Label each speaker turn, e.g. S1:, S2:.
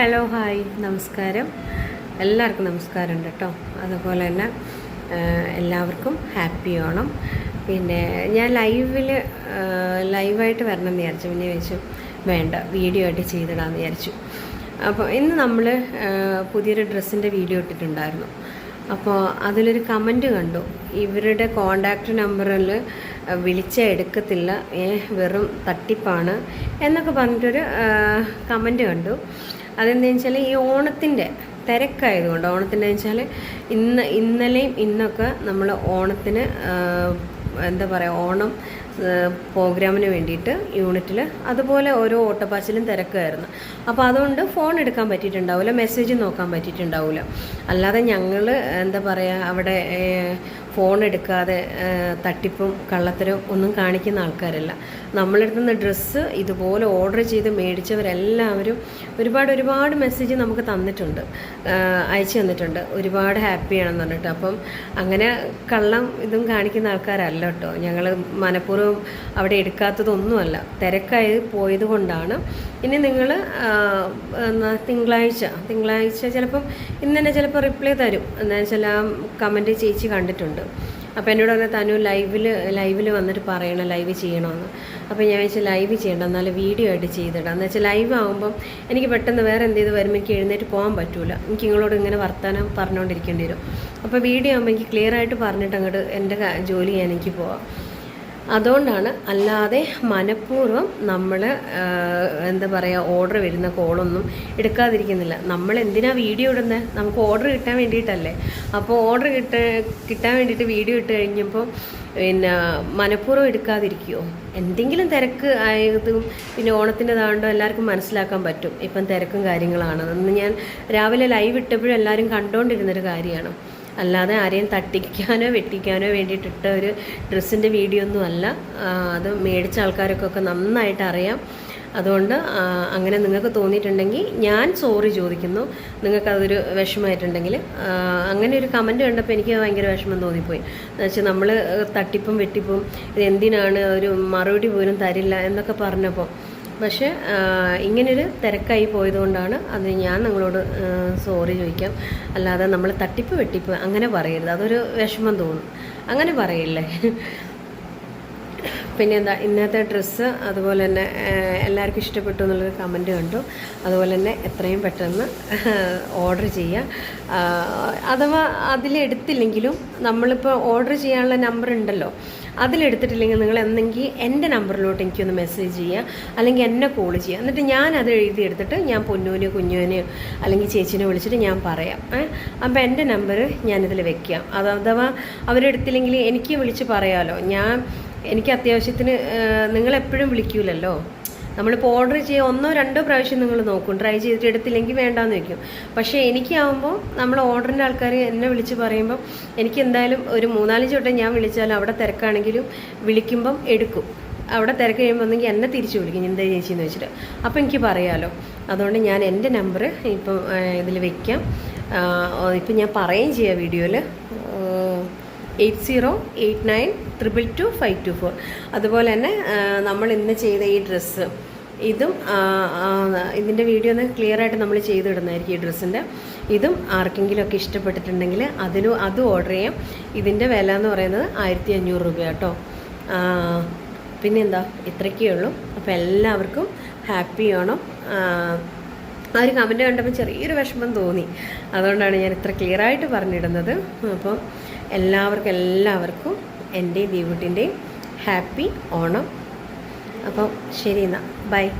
S1: Hello hi നമസ്കാരം. എല്ലാവർക്കും നമസ്കാരം ഉണ്ട് കേട്ടോ. അതുപോലെ തന്നെ എല്ലാവർക്കും ഹാപ്പി ഓണം. പിന്നെ ഞാൻ ലൈവിൽ ലൈവായിട്ട് വരണം എന്ന് വിചാരിച്ചു. പിന്നെ ചോദിച്ചു വേണ്ട വീഡിയോ ആയിട്ട് ചെയ്തിടാമെന്ന് വിചാരിച്ചു. അപ്പോൾ ഇന്ന് നമ്മൾ പുതിയൊരു ഡ്രസ്സിന്റെ വീഡിയോ ഇട്ടിട്ടുണ്ടായിരുന്നു. അപ്പോൾ അതിലൊരു കമന്റ് കണ്ടു. ഇവരുടെ കോണ്ടാക്ട് നമ്പറിൽ വിളിച്ചാൽ എടുക്കത്തില്ല. വെറും തട്ടിപ്പാണ് എന്നൊക്കെ പറഞ്ഞിട്ടൊരു കമന്റ് കണ്ടു. അതെന്താണെന്ന് വെച്ചാൽ ഈ ഓണത്തിന്റെ തിരക്കായതുകൊണ്ട് ഓണത്തിന്റെ വെച്ചാൽ ഇന്ന് ഇന്നലെയും ഇന്നൊക്കെ നമ്മൾ ഓണത്തിന് എന്താ പറയുക ഓണം പ്രോഗ്രാമിന് വേണ്ടിയിട്ട് യൂണിറ്റിൽ അതുപോലെ ഓരോ ഓട്ടപ്പാച്ചിലും തിരക്കായിരുന്നു. അപ്പോൾ അതുകൊണ്ട് ഫോൺ എടുക്കാൻ പറ്റിയിട്ടുണ്ടാവില്ല മെസ്സേജ് നോക്കാൻ പറ്റിയിട്ടുണ്ടാവില്ല അല്ലാതെ ഞങ്ങൾ എന്താ പറയുക അവിടെ ഫോൺ എടുക്കാതെ തട്ടിപ്പും കള്ളത്തരവും ഒന്നും കാണിക്കുന്ന ആൾക്കാരല്ല. നമ്മളെടുത്തുന്ന ഡ്രസ്സ് ഇതുപോലെ ഓർഡർ ചെയ്ത് മേടിച്ചവരെല്ലാവരും ഒരുപാട് ഒരുപാട് മെസ്സേജ് നമുക്ക് തന്നിട്ടുണ്ട്. അയച്ചു തന്നിട്ടുണ്ട്. ഒരുപാട് ഹാപ്പിയാണെന്ന് പറഞ്ഞിട്ട്. അപ്പം അങ്ങനെ കള്ളം ഇതും കാണിക്കുന്ന ആൾക്കാരല്ല കേട്ടോ. ഞങ്ങൾ മനഃപൂർവം അവിടെ എടുക്കാത്തതൊന്നുമല്ല. തിരക്കായി പോയത് കൊണ്ടാണ്. ഇനി നിങ്ങൾ തിങ്കളാഴ്ച തിങ്കളാഴ്ച ചിലപ്പം ഇന്ന് തന്നെ ചിലപ്പോൾ റിപ്ലൈ തരും. എന്താ വെച്ചാൽ ആ കമന്റ് ചേച്ചി കണ്ടിട്ടുണ്ട്. അപ്പോൾ എന്നോട് പറഞ്ഞാൽ തനു ലൈവിൽ ലൈവിൽ വന്നിട്ട് പറയണം ലൈവ് ചെയ്യണമെന്ന് അപ്പോൾ ഞാൻ വെച്ചാൽ ലൈവ് ചെയ്യണ്ട എന്നാൽ വീഡിയോ ആയിട്ട് ചെയ്തിടാം. എന്ന് വെച്ചാൽ ലൈവ് ആകുമ്പം എനിക്ക് പെട്ടെന്ന് വേറെ എന്ത് ചെയ്ത് വരുമ്പോൾ എനിക്ക് എഴുന്നേറ്റ് പോകാൻ പറ്റില്ല എനിക്ക് നിങ്ങളോട് ഇങ്ങനെ വർത്താനം പറഞ്ഞുകൊണ്ടിരിക്കേണ്ടി വരും. അപ്പോൾ വീഡിയോ ആകുമ്പോൾ എനിക്ക് ക്ലിയർ ആയിട്ട് പറഞ്ഞിട്ട് അങ്ങോട്ട് എന്റെ ജോലി ചെയ്യാൻ എനിക്ക് പോവാം. അതുകൊണ്ടാണ് അല്ലാതെ മനഃപൂർവം നമ്മൾ എന്താ പറയുക ഓർഡർ വരുന്ന കോളൊന്നും എടുക്കാതിരിക്കുന്നില്ല. നമ്മൾ എന്തിനാ വീഡിയോ ഇടുന്നത് നമുക്ക് ഓർഡർ കിട്ടാൻ വേണ്ടിയിട്ടല്ലേ? അപ്പോൾ ഓർഡർ കിട്ട കിട്ടാൻ വേണ്ടിയിട്ട് വീഡിയോ ഇട്ട് കഴിഞ്ഞപ്പോൾ പിന്നെ മനഃപൂർവം എടുക്കാതിരിക്കുമോ എന്തെങ്കിലും തിരക്ക് ആയതും പിന്നെ ഓണത്തിന്റെതാണ്ടോ എല്ലാവർക്കും മനസ്സിലാക്കാൻ പറ്റും. ഇപ്പം തിരക്കും കാര്യങ്ങളാണ്. അന്ന് ഞാൻ രാവിലെ ലൈവ് ഇട്ടപ്പോഴും എല്ലാവരും കണ്ടുകൊണ്ടിരുന്നൊരു കാര്യമാണ്. അല്ലാതെ ആരെയും തട്ടിക്കാനോ വെട്ടിക്കാനോ വേണ്ടിയിട്ടിട്ട ഒരു ഡ്രസ്സിന്റെ വീഡിയോ ഒന്നും അല്ല. അത് മേടിച്ച ആൾക്കാരൊക്കെ നന്നായിട്ട് അറിയാം. അതുകൊണ്ട് അങ്ങനെ നിങ്ങൾക്ക് തോന്നിയിട്ടുണ്ടെങ്കിൽ ഞാൻ സോറി ചോദിക്കുന്നു. നിങ്ങൾക്കതൊരു വിഷമമായിട്ടുണ്ടെങ്കിൽ അങ്ങനെ ഒരു കമന്റ് കണ്ടപ്പോൾ എനിക്ക് ഭയങ്കര വിഷമം തോന്നിപ്പോയി. എന്ന് വെച്ചാൽ നമ്മൾ തട്ടിപ്പും വെട്ടിപ്പും ഇത് എന്തിനാണ് ഒരു മറുപടി പോലും തരില്ല എന്നൊക്കെ പറഞ്ഞപ്പോൾ പക്ഷേ ഇങ്ങനൊരു തിരക്കായി പോയതുകൊണ്ടാണ് അത് ഞാൻ നിങ്ങളോട് സോറി ചോദിക്കാം. അല്ലാതെ നമ്മൾ തട്ടിപ്പ് വെട്ടിപ്പ് അങ്ങനെ പറയരുത്. അതൊരു വിഷമം തോന്നും. അങ്ങനെ പറയില്ലേ? പിന്നെ എന്താ ഇന്നത്തെ ഡ്രസ്സ് അതുപോലെ തന്നെ എല്ലാവർക്കും ഇഷ്ടപ്പെട്ടു എന്നുള്ളൊരു കമന്റ് കണ്ടു. അതുപോലെ തന്നെ എത്രയും പെട്ടെന്ന് ഓർഡർ ചെയ്യുക അഥവാ അതിലെടുത്തില്ലെങ്കിലും നമ്മളിപ്പോൾ ഓർഡർ ചെയ്യാനുള്ള നമ്പർ ഉണ്ടല്ലോ. അതിലെടുത്തിട്ടില്ലെങ്കിൽ നിങ്ങൾ എന്തെങ്കിൽ എന്റെ നമ്പറിലോട്ട് എനിക്കൊന്ന് മെസ്സേജ് ചെയ്യുക അല്ലെങ്കിൽ എന്നെ കോൾ ചെയ്യുക. എന്നിട്ട് ഞാൻ അത് എഴുതിയെടുത്തിട്ട് ഞാൻ പൊന്നൂനെയോ കുഞ്ഞുവിനെയോ അല്ലെങ്കിൽ ചേച്ചിനെ വിളിച്ചിട്ട് ഞാൻ പറയാം. അപ്പോൾ എന്റെ നമ്പർ ഞാനിതിൽ വെക്കാം അത് അഥവാ അവരെടുത്തില്ലെങ്കിൽ എനിക്ക് വിളിച്ച് പറയാമല്ലോ ഞാൻ എനിക്ക് അത്യാവശ്യത്തിന് നിങ്ങളെപ്പോഴും വിളിക്കൂലല്ലോ. നമ്മളിപ്പോൾ ഓർഡർ ചെയ്യുക ഒന്നോ രണ്ടോ പ്രാവശ്യം നിങ്ങൾ നോക്കും. ട്രൈ ചെയ്തിട്ട് എടുത്തില്ലെങ്കിൽ വേണ്ടാന്ന് വെക്കും. പക്ഷേ എനിക്കാവുമ്പോൾ നമ്മൾ ഓർഡറിന്റെ ആൾക്കാർ എന്നെ വിളിച്ച് പറയുമ്പം എനിക്ക് എന്തായാലും ഒരു മൂന്നാലഞ്ച് വട്ടം ഞാൻ വിളിച്ചാൽ അവിടെ തിരക്കാണെങ്കിലും വിളിക്കുമ്പം എടുക്കും. അവിടെ തിരക്ക് കഴിയുമ്പോൾ ഒന്നെങ്കിൽ എന്നെ തിരിച്ചു വിളിക്കും. എന്താ ചേച്ചിന്ന് വെച്ചിട്ട്. അപ്പോൾ എനിക്ക് പറയാമല്ലോ അതുകൊണ്ട് ഞാൻ എന്റെ നമ്പർ ഇപ്പം ഇതിൽ വെക്കാം. ഇപ്പം ഞാൻ പറയുകയും ചെയ്യാം വീഡിയോയിൽ eight zero eight nine triple two five two four അതുപോലെ തന്നെ നമ്മൾ ഇന്ന് ചെയ്ത ഈ ഡ്രസ്സ് ഇതും ഇതിന്റെ വീഡിയോ ഒന്ന് ക്ലിയർ ആയിട്ട് നമ്മൾ ചെയ്തിടുന്നതായിരിക്കും ഈ ഡ്രസ്സിന്റെ ഇതും ആർക്കെങ്കിലും ഒക്കെ ഇഷ്ടപ്പെട്ടിട്ടുണ്ടെങ്കിൽ അതിനും അത് ഓർഡർ ചെയ്യാം. ഇതിന്റെ വില എന്ന് പറയുന്നത് ആയിരത്തി അഞ്ഞൂറ് രൂപ കേട്ടോ പിന്നെന്താ? ഇത്രയ്ക്കേ ഉള്ളൂ. അപ്പോൾ എല്ലാവർക്കും ഹാപ്പി ഓണം ആ ഒരു കമന്റ് കണ്ടപ്പോൾ ചെറിയൊരു വിഷമം തോന്നി. അതുകൊണ്ടാണ് ഞാൻ ഇത്ര ക്ലിയർ ആയിട്ട് പറഞ്ഞിടുന്നത്. അപ്പം എല്ലാവർക്കും എല്ലാവർക്കും എന്റെയും ദീപുട്ടിന്റെയും ഹാപ്പി ഓണം. അപ്പം ശരി എന്നാൽ ബൈ.